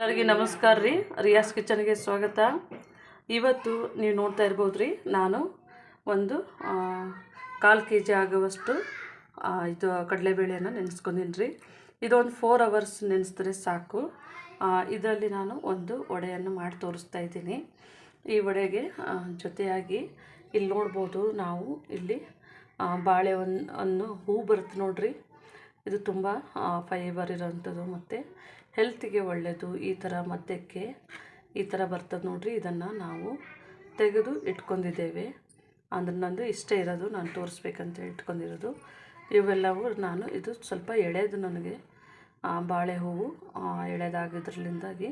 ಎಲ್ಲರಿಗೆ ನಮಸ್ಕಾರ ರೀ. ರಿಯಾಸ್ ಕಿಚನ್ಗೆ ಸ್ವಾಗತ. ಇವತ್ತು ನೀವು ನೋಡ್ತಾ ಇರ್ಬೋದು ರೀ ನಾನು ಒಂದು ಕಾಲು ಕೆ ಜಿ ಆಗುವಷ್ಟು ಇದು ಕಡಲೆಬೇಳೆಯನ್ನು ನೆನೆಸ್ಕೊಂಡಿನಿ ರೀ ಇದೊಂದು ಫೋರ್ ಅವರ್ಸ್ ನೆನೆಸಿದ್ರೆ ಸಾಕು. ಇದರಲ್ಲಿ ನಾನು ಒಂದು ವಡೆಯನ್ನು ಮಾಡಿ ತೋರಿಸ್ತಾ ಇದ್ದೀನಿ. ಈ ವಡೆಗೆ ಜೊತೆಯಾಗಿ ಇಲ್ಲಿ ನೋಡ್ಬೋದು ನಾವು ಇಲ್ಲಿ ಬಾಳೆ ಅನ್ನು ಹೂ ಬರುತ್ತೆ ನೋಡ್ರಿ. ಇದು ತುಂಬ ಫೈಬರ್ ಇರೋವಂಥದ್ದು ಮತ್ತು ಹೆಲ್ತಿಗೆ ಒಳ್ಳೆಯದು ಈ ಥರ ಮದ್ಯಕ್ಕೆ ಈ ಥರ ಬರ್ತದೆ ನೋಡಿರಿ, ಇದನ್ನು ನಾವು ತೆಗೆದು ಇಟ್ಕೊಂಡಿದ್ದೇವೆ. ಅಂದ್ರೆ ನಂದು ಇಷ್ಟೇ ಇರೋದು, ನಾನು ತೋರಿಸ್ಬೇಕಂತ ಇಟ್ಕೊಂಡಿರೋದು. ಇವೆಲ್ಲವೂ ನಾನು ಇದು ಸ್ವಲ್ಪ ಎಳೆದು ನನಗೆ ಬಾಳೆ ಹೂವು ಎಳೆದಾಗಿದ್ರಲಿಂದಾಗಿ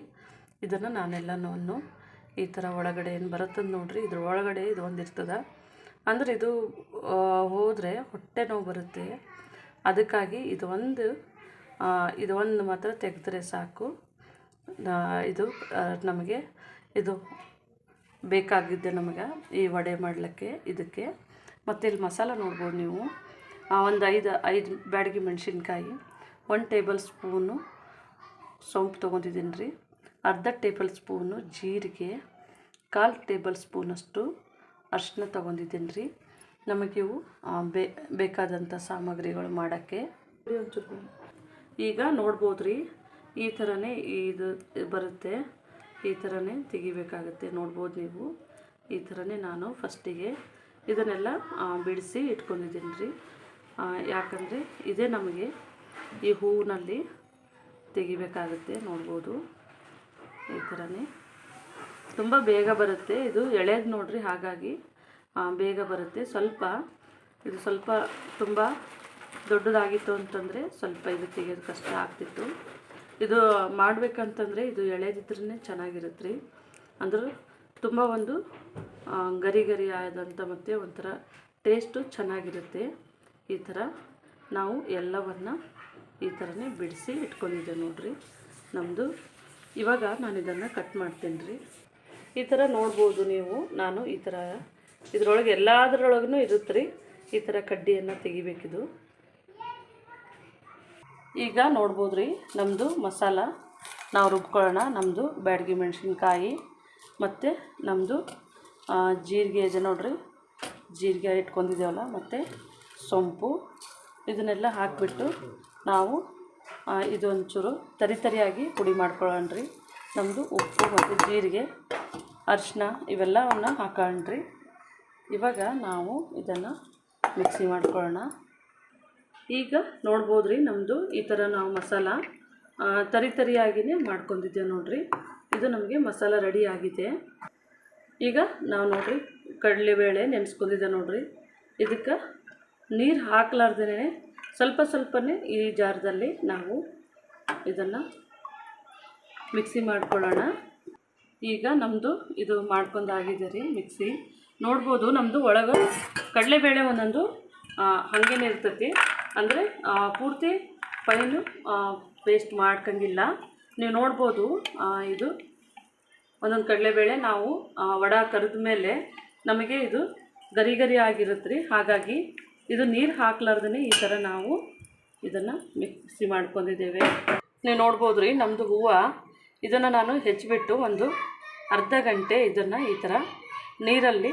ಇದನ್ನು ನಾನೆಲ್ಲನೂ ಈ ಥರ ಒಳಗಡೆ ಏನು ಬರುತ್ತದ ನೋಡಿರಿ, ಇದ್ರ ಒಳಗಡೆ ಇದು ಒಂದು ಇರ್ತದೆ. ಅಂದ್ರೆ ಇದು ಹೋದರೆ ಹೊಟ್ಟೆ ನೋವು ಬರುತ್ತೆ. ಅದಕ್ಕಾಗಿ ಇದು ಒಂದು ಇದು ಒಂದು ಮಾತ್ರ ತೆಗೆದ್ರೆ ಸಾಕು. ಇದು ನಮಗೆ ಇದು ಬೇಕಾಗಿದ್ದೆ ನಮಗೆ ಈ ವಡೆ ಮಾಡಲಿಕ್ಕೆ, ಇದಕ್ಕೆ. ಮತ್ತು ಇಲ್ಲಿ ಮಸಾಲ ನೋಡ್ಬೋದು ನೀವು. ಒಂದು ಐದು ಐದು ಬ್ಯಾಡಗಿ ಮೆಣಸಿನ್ಕಾಯಿ ಒನ್ ಟೇಬಲ್ ಸ್ಪೂನು ಸೋಂಪು ತೊಗೊಂಡಿದ್ದೀನಿ ರೀ. ಅರ್ಧ ಟೇಬಲ್ ಸ್ಪೂನು ಜೀರಿಗೆ, ಕಾಲು ಟೇಬಲ್ ಸ್ಪೂನಷ್ಟು ಅರಿಶಿನ ತೊಗೊಂಡಿದ್ದೀನಿ ರೀ. ನಮಗಿವು ಬೇ, ಬೇಕಾದಂಥ ಸಾಮಗ್ರಿಗಳು ಮಾಡೋಕ್ಕೆ. ಈಗ ನೋಡ್ಬೋದು ರೀ ಈ ಥರನೇ ಇದು ಬರುತ್ತೆ. ಈ ಥರನೇ ತೆಗಿಬೇಕಾಗುತ್ತೆ, ನೋಡ್ಬೋದು ನೀವು. ಈ ಥರನೇ ನಾನು ಫಸ್ಟಿಗೆ ಇದನ್ನೆಲ್ಲ ಬಿಡಿಸಿ ಇಟ್ಕೊಂಡಿದ್ದೀನಿ ರೀ ಯಾಕಂದರೆ ಇದೇ ನಮಗೆ ಈ ಹೂವಿನಲ್ಲಿ ತೆಗಿಬೇಕಾಗುತ್ತೆ, ನೋಡ್ಬೋದು. ಈ ಥರನೇ. ತುಂಬ ಬೇಗ ಬರುತ್ತೆ. ಇದು ಎಳೆದು ನೋಡ್ರಿ ಹಾಗಾಗಿ ಬೇಗ ಬರುತ್ತೆ. ಸ್ವಲ್ಪ, ಇದು ಸ್ವಲ್ಪ ತುಂಬ ದೊಡ್ಡದಾಗಿತ್ತು ಅಂತಂದರೆ ಸ್ವಲ್ಪ ಇದು ತೆಗೆಯೋದು ಕಷ್ಟ ಆಗ್ತಿತ್ತು. ಇದು ಮಾಡಬೇಕಂತಂದರೆ ಇದು ಎಳೆದಿದ್ರೇ ಚೆನ್ನಾಗಿರುತ್ತೆ ರೀ. ಅಂದ್ರೆ ತುಂಬ ಒಂದು ಗರಿ ಗರಿ ಆದಂಥ ಮತ್ತು ಒಂಥರ ಟೇಸ್ಟು ಚೆನ್ನಾಗಿರುತ್ತೆ. ಈ ಥರ ನಾವು ಎಲ್ಲವನ್ನು ಈ ಥರನೇ ಬಿಡಿಸಿ ಇಟ್ಕೊಂಡಿದ್ದೆ ನೋಡಿರಿ. ನಮ್ಮದು ಇವಾಗ ನಾನು ಇದನ್ನು ಕಟ್ ಮಾಡ್ತೀನಿ ರೀ. ಈ ಥರ ನೋಡ್ಬೋದು ನೀವು, ನಾನು ಈ ಥರ ಇದರೊಳಗೆ ಎಲ್ಲದರೊಳಗೂ ಇರುತ್ತೆ ರೀ. ಈ ಥರ ಕಡ್ಡಿಯನ್ನು ತೆಗಿಬೇಕಿದು. ಈಗ ನೋಡ್ಬೋದು ರೀ ನಮ್ಮದು ಮಸಾಲ. ನಾವು ರುಬ್ಕೊಳ್ಳೋಣ ನಮ್ಮದು ಬ್ಯಾಡಗಿ ಮೆಣಸಿನ್ಕಾಯಿ ಮತ್ತು ನಮ್ಮದು ಜೀರಿಗೆ ಇದೆ ನೋಡ್ರಿ. ಜೀರಿಗೆ ಇಟ್ಕೊಂಡಿದ್ದೇವಲ್ಲ ಮತ್ತು ಸೊಂಪು. ಇದನ್ನೆಲ್ಲ ಹಾಕಿಬಿಟ್ಟು ನಾವು ಇದೊಂಚೂರು ತರಿ ತರಿಯಾಗಿ ಪುಡಿ ಮಾಡ್ಕೊಳ್ಳೋಣ ರೀ ನಮ್ಮದು ಉಪ್ಪು ಮತ್ತು ಜೀರಿಗೆ ಅರಿಶಿನ ಇವೆಲ್ಲವನ್ನು ಹಾಕೊಳ್ಳೋಣ್ರಿ. ಇವಾಗ ನಾವು ಇದನ್ನು ಮಿಕ್ಸಿ ಮಾಡ್ಕೊಳ್ಳೋಣ. ಈಗ ನೋಡ್ಬೋದು ರೀ ನಮ್ಮದು ಈ ಥರ ನಾವು ಮಸಾಲ ತರಿ ತರಿಯಾಗಿಯೇ ಮಾಡ್ಕೊಂಡಿದ್ದೇವೆ ನೋಡಿರಿ. ಇದು ನಮಗೆ ಮಸಾಲ ರೆಡಿ ಆಗಿದೆ. ಈಗ ನಾವು ನೋಡಿರಿ ಕಡಲೆಬೇಳೆ ನೆನೆಸ್ಕೊಂಡಿದ್ದೆ ನೋಡಿರಿ. ಇದಕ್ಕೆ ನೀರು ಹಾಕ್ಲಾರ್ದೇ ಸ್ವಲ್ಪ ಸ್ವಲ್ಪನೇ ಈ ಜಾರದಲ್ಲಿ ನಾವು ಇದನ್ನು ಮಿಕ್ಸಿ ಮಾಡ್ಕೊಳ್ಳೋಣ. ಈಗ ನಮ್ಮದು ಇದು ಮಾಡ್ಕೊಂಡಾಗಿದೆ ರೀ ಮಿಕ್ಸಿ. ನೋಡ್ಬೋದು ನಮ್ಮದು ಒಳಗೆ ಕಡಲೆಬೇಳೆ ಒಂದೊಂದು ಹಾಗೇನೆ ಇರ್ತೈತಿ. ಅಂದರೆ ಪೂರ್ತಿ ಫೈನು ಪೇಸ್ಟ್ ಮಾಡ್ಕಂಗಿಲ್ಲ. ನೀವು ನೋಡ್ಬೋದು ಇದು ಒಂದೊಂದು ಕಡಲೆಬೇಳೆ ನಾವು ವಡ ಕರಿದ ಮೇಲೆ ನಮಗೆ ಇದು ಗರಿ ಗರಿ ಆಗಿರುತ್ತೆ ರೀ. ಹಾಗಾಗಿ ಇದು ನೀರು ಹಾಕ್ಲಾರ್ದೇ ಈ ಥರ ನಾವು ಇದನ್ನು ಮಿಕ್ಸಿ ಮಾಡ್ಕೊಂಡಿದ್ದೇವೆ. ನೀವು ನೋಡ್ಬೋದು ರೀ ನಮ್ಮದು ಹೂವು. ಇದನ್ನು ನಾನು ಹೆಚ್ಚಿಬಿಟ್ಟು ಒಂದು ಅರ್ಧ ಗಂಟೆ ಇದನ್ನು ಈ ಥರ ನೀರಲ್ಲಿ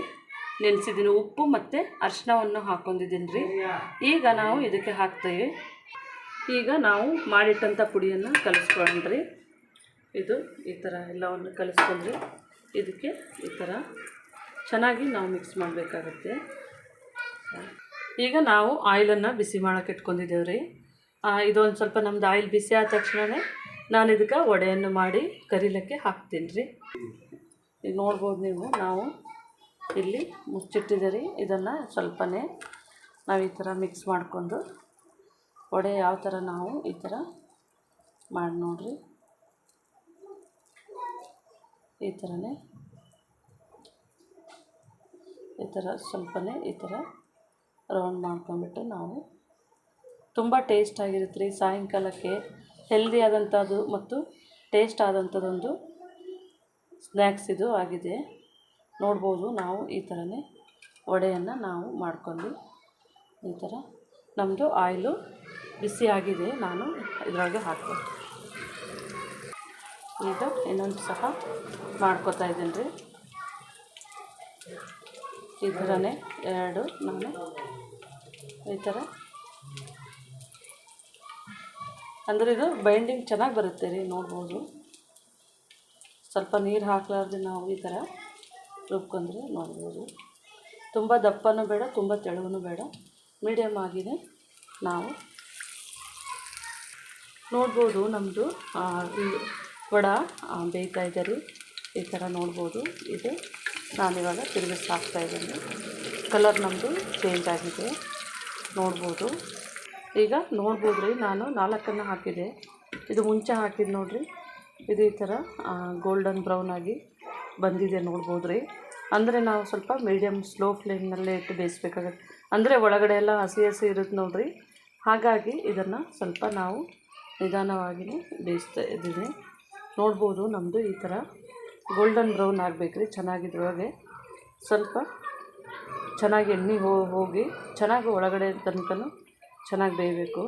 ನೆನೆಸಿದ್ದೀನಿ. ಉಪ್ಪು ಮತ್ತು ಅರ್ಶಿನವನ್ನು ಹಾಕ್ಕೊಂಡಿದ್ದೀನಿ ರೀ ಈಗ ನಾವು ಇದಕ್ಕೆ ಹಾಕ್ತೇವೆ. ಈಗ ನಾವು ಮಾಡಿಟ್ಟಂಥ ಪುಡಿಯನ್ನು ಕಲಿಸ್ಕೊಳ್ಳೋಣ ರೀ ಇದು ಈ ಥರ ಎಲ್ಲವನ್ನು ಕಲಿಸ್ಕೊಂಡ್ರಿ. ಇದಕ್ಕೆ ಈ ಥರ ಚೆನ್ನಾಗಿ ನಾವು ಮಿಕ್ಸ್ ಮಾಡಬೇಕಾಗುತ್ತೆ. ಈಗ ನಾವು ಆಯಿಲನ್ನು ಬಿಸಿ ಮಾಡೋಕೆ ಇಟ್ಕೊಂಡಿದ್ದೇವೆ ರೀ ಇದೊಂದು ಸ್ವಲ್ಪ ನಮ್ದು ಆಯಿಲ್ ಬಿಸಿ ಆದ ತಕ್ಷಣವೇ ನಾನು ಇದಕ್ಕೆ ವಡೆಯನ್ನು ಮಾಡಿ ಕರಿಲಿಕ್ಕೆ ಹಾಕ್ತೀನಿ ರೀ ಈಗ ನೋಡ್ಬೋದು ನೀವು, ನಾವು ಇಲ್ಲಿ ಮುಚ್ಚಿಟ್ಟಿದ್ದೀರಿ. ಇದನ್ನು ಸ್ವಲ್ಪನೇ ನಾವು ಈ ಥರ ಮಿಕ್ಸ್ ಮಾಡಿಕೊಂಡು ವಡೆ ಯಾವ ಥರ ನಾವು ಈ ಥರ ಮಾಡಿ ನೋಡ್ರಿ. ಈ ಥರನೇ ಈ ಥರ ಸ್ವಲ್ಪನೇ ಈ ಥರ ರೌಂಡ್ ಮಾಡ್ಕೊಂಡ್ಬಿಟ್ಟು ನಾವು ತುಂಬ ಟೇಸ್ಟ್ ಆಗಿರುತ್ತೆ ರೀ. ಸಾಯಂಕಾಲಕ್ಕೆ ಹೆಲ್ದಿ ಆದಂಥದ್ದು ಮತ್ತು ಟೇಸ್ಟ್ ಆದಂಥದ್ದೊಂದು ಸ್ನ್ಯಾಕ್ಸ್ ಇದು ಆಗಿದೆ. ನೋಡ್ಬೋದು ನಾವು ಈ ಥರನೇ ವಡೆಯನ್ನು ನಾವು ಮಾಡ್ಕೊಂಡು ಈ ಥರ. ನಮ್ಮದು ಆಯಿಲು ಬಿಸಿ ಆಗಿದೆ, ನಾನು ಇದರೊಳಗೆ ಹಾಕ್ತೀನಿ ಈಗ ಇನ್ನೊಂದು ಸಹ ಮಾಡ್ಕೋತಾ ಇದ್ದೀನಿ ರೀ. ಈ ಥರನೇ ಎರಡು ನಾನು ಈ ಥರ. ಅಂದರೆ ಇದು ಬೈಂಡಿಂಗ್ ಚೆನ್ನಾಗಿ ಬರುತ್ತೆ ರೀ, ನೋಡ್ಬೋದು. ಸ್ವಲ್ಪ ನೀರು ಹಾಕ್ಲಾರ್ದೆ ನಾವು ಈ ಥರ ರುಬ್ಕೊಂಡ್ರೆ ನೋಡ್ಬೋದು. ತುಂಬ ದಪ್ಪನೂ ಬೇಡ, ತುಂಬ ತೆಳುವೂ ಬೇಡ. ಮೀಡಿಯಮ್ ಆಗಿದೆ. ನಾವು ನೋಡ್ಬೋದು ನಮ್ಮದು ವಡ ಬೇಯ್ತಾ ಇದೆ ರೀ. ಈ ಥರ ನೋಡ್ಬೋದು. ಇದು ನಾನಿವಾಗ ತಿರುಗಿಸಿ ಇದ್ದೀನಿ. ಕಲರ್ ನಮ್ಮದು ಚೇಂಜ್ ಆಗಿದೆ. ನೋಡ್ಬೋದು. ಈಗ ನೋಡ್ಬೋದು ರೀ, ನಾನು ನಾಲ್ಕನ್ನು ಹಾಕಿದೆ. ಇದು ಮುಂಚೆ ಹಾಕಿದ್ದು ನೋಡಿರಿ. ಇದು ಈ ಥರ ಗೋಲ್ಡನ್ ಬ್ರೌನ್ ಆಗಿ ಬಂದಿದೆ ನೋಡ್ಬೋದು ರೀ ಅಂದರೆ ನಾವು ಸ್ವಲ್ಪ ಮೀಡಿಯಮ್ ಸ್ಲೋ ಫ್ಲೇಮ್ನಲ್ಲೇ ಇಟ್ಟು ಬೇಯಿಸ್ಬೇಕಾಗತ್ತೆ. ಅಂದರೆ ಒಳಗಡೆ ಎಲ್ಲ ಹಸಿ ಹಸಿ ಇರುತ್ತೆ ನೋಡಿರಿ. ಹಾಗಾಗಿ ಇದನ್ನು ಸ್ವಲ್ಪ ನಾವು ನಿಧಾನವಾಗಿಯೇ ಬೇಯಿಸ್ತಾ ಇದ್ದೀವಿ. ನೋಡ್ಬೋದು ನಮ್ಮದು ಈ ಥರ ಗೋಲ್ಡನ್ ಬ್ರೌನ್ ಆಗಬೇಕು ರೀ ಚೆನ್ನಾಗಿದ್ರೊಳಗೆ ಸ್ವಲ್ಪ ಚೆನ್ನಾಗಿ ಎಣ್ಣೆ ಹೋಗಿ ಚೆನ್ನಾಗಿ ಒಳಗಡೆ ತನಕನೂ ಚೆನ್ನಾಗಿ ಬೇಯಬೇಕು.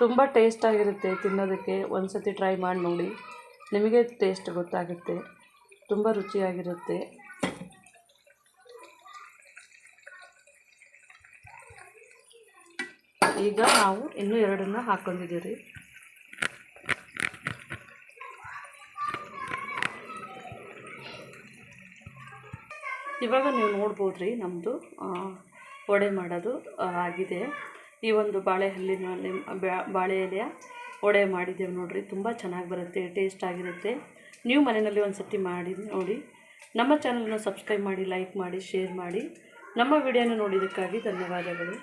ತುಂಬ ಟೇಸ್ಟಾಗಿರುತ್ತೆ ತಿನ್ನೋದಕ್ಕೆ. ಒಂದು ಸತಿ ಟ್ರೈ ಮಾಡಿ ನೋಡಿ. ನಿಮಗೆ ಟೇಸ್ಟ್ ಗೊತ್ತಾಗುತ್ತೆ. ತುಂಬ ರುಚಿಯಾಗಿರುತ್ತೆ. ಈಗ ನಾವು ಇನ್ನೂ ಎರಡನ್ನ ಹಾಕ್ಕೊಂಡಿದ್ದೀವಿ ಇವಾಗ ನೀವು ನೋಡ್ಬೋದು ರೀ ನಮ್ಮದು ವಡೆ ಮಾಡೋದು ಆಗಿದೆ. ಈ ಒಂದು ಬಾಳೆ ಹಲ್ಲಿನಲ್ಲಿ ಬಾಳೆ ಎಲೆಯ ವಡೆ ಮಾಡಿದ್ದೇವೆ ನೋಡಿರಿ. ತುಂಬ ಚೆನ್ನಾಗಿ ಬರುತ್ತೆ, ಟೇಸ್ಟ್ ಆಗಿರುತ್ತೆ. ನೀವು ಮನೆಯಲ್ಲಿ ಒಂದು ಸರ್ತಿ ಮಾಡಿ ನೋಡಿ, ನಮ್ಮ ಚಾನಲನ್ನು ಸಬ್ಸ್ಕ್ರೈಬ್ ಮಾಡಿ ಲೈಕ್ ಮಾಡಿ ಶೇರ್ ಮಾಡಿ. ನಮ್ಮ ವಿಡಿಯೋನ ನೋಡಿದ್ದಕ್ಕಾಗಿ ಧನ್ಯವಾದಗಳು.